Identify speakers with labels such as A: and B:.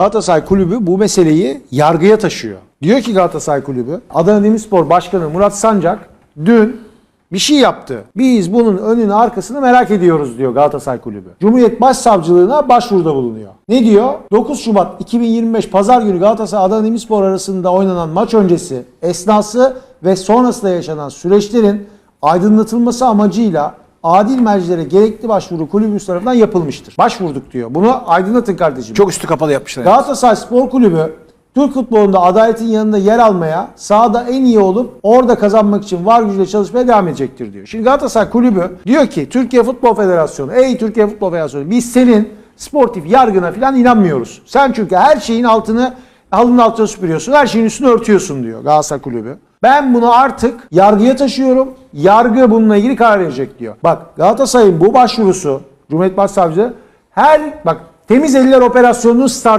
A: Galatasaray Kulübü bu meseleyi yargıya taşıyor. Diyor ki Galatasaray Kulübü, Adana Demirspor Başkanı Murat Sancak dün bir şey yaptı. Biz bunun önünü arkasını merak ediyoruz diyor Galatasaray Kulübü. Cumhuriyet Başsavcılığına başvuruda bulunuyor. Ne diyor? 9 Şubat 2025 Pazar günü Galatasaray Adana Demirspor arasında oynanan maç öncesi, esnası ve sonrasında yaşanan süreçlerin aydınlatılması amacıyla adil mercilere gerekli başvuru kulübümüz tarafından yapılmıştır. Başvurduk diyor. Bunu aydınlatın kardeşim.
B: Çok üstü kapalı yapmışlar.
A: Galatasaray Spor Kulübü Türk futbolunda adaletin yanında yer almaya, sahada en iyi olup orada kazanmak için var gücüyle çalışmaya devam edecektir diyor. Şimdi Galatasaray Kulübü diyor ki Türkiye Futbol Federasyonu, ey Türkiye Futbol Federasyonu biz senin sportif yargına falan inanmıyoruz. Sen çünkü her şeyin altını halının altına süpürüyorsun, her şeyin üstünü örtüyorsun diyor Galatasaray Kulübü. Ben bunu artık yargıya taşıyorum. Yargı bununla ilgili karar verecek diyor. Bak Galatasaray'ın bu başvurusu Cumhuriyet Başsavcılığı her bak temiz eller operasyonunun start